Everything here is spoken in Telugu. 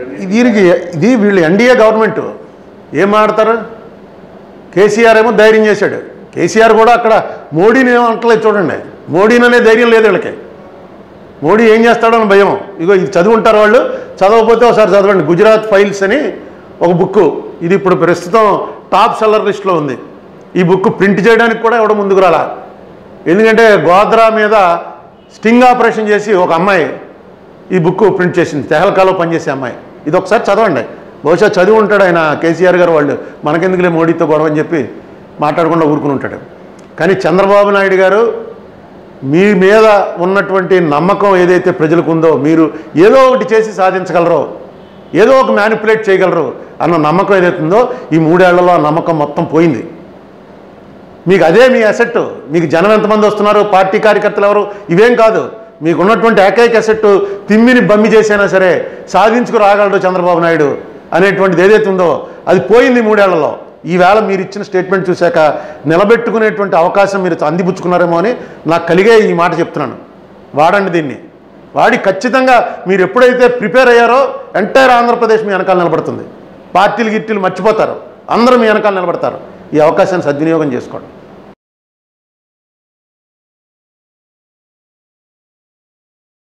దీనికి ఇది వీళ్ళు ఎన్డీఏ గవర్నమెంట్. ఏం మాడతారు కేసీఆర్ ఏమో ధైర్యం చేశాడు. కేసీఆర్ కూడా అక్కడ మోడీని ఏమో అంటలేదు చూడండి. మోడీని అనే ధైర్యం లేదు వీళ్ళకి. మోడీ ఏం చేస్తాడో అని భయం. ఇగో ఇది చదువుంటారు వాళ్ళు. చదవకపోతే ఒకసారి చదవండి. గుజరాత్ ఫైల్స్ అని ఒక బుక్. ఇది ఇప్పుడు ప్రస్తుతం టాప్ సెల్లర్ లిస్ట్లో ఉంది. ఈ బుక్ ప్రింట్ చేయడానికి కూడా ఎవడ ముందుకు రాలా. ఎందుకంటే గోద్రా మీద స్టింగ్ ఆపరేషన్ చేసి ఒక అమ్మాయి ఈ బుక్ ప్రింట్ చేసింది. తెహల్కాలో పనిచేసే అమ్మాయి. ఇది ఒకసారి చదవండి. బహుశా చదివి ఉంటాడు ఆయన కేసీఆర్ గారు వాళ్ళు. మనకెందుకులే మోడీతో గొడవ అని చెప్పి మాట్లాడకుండా ఊరుకుని ఉంటాడు. కానీ చంద్రబాబు నాయుడు గారు మీ మీద ఉన్నటువంటి నమ్మకం ఏదైతే ప్రజలకు ఉందో మీరు ఏదో ఒకటి చేసి సాధించగలరో ఏదో ఒక మ్యానిపులేట్ చేయగలరు అన్న నమ్మకం ఏదైతే ఉందో ఈ మూడేళ్ళలో ఆ నమ్మకం మొత్తం పోయింది. మీకు అదే మీ అసెట్ మీకు జనం ఎంతమంది వస్తున్నారు పార్టీ కార్యకర్తలు ఎవరు ఇవేం కాదు. మీకున్నటువంటి ఏకైక అసెట్ తిమ్మిని బమ్మి చేసైనా సరే సాధించుకు రాగలడు చంద్రబాబు నాయుడు అనేటువంటిది ఏదైతే ఉందో అది పోయింది మూడేళ్ళలో. ఈవేళ మీరు ఇచ్చిన స్టేట్మెంట్ చూశాక నిలబెట్టుకునేటువంటి అవకాశం మీరు అందిపుచ్చుకున్నారేమో అని నాకు కలిగే ఈ మాట చెప్తున్నాను. వాడండి దీన్ని. వాడి ఖచ్చితంగా మీరు ఎప్పుడైతే ప్రిపేర్ అయ్యారో ఎంటైర్ ఆంధ్రప్రదేశ్ మీ వెనకాల నిలబడుతుంది. పార్టీలు గిట్టీలు మర్చిపోతారు. అందరూ మీ వెనకాల నిలబడతారు. ఈ అవకాశాన్ని సద్వినియోగం చేసుకోండి.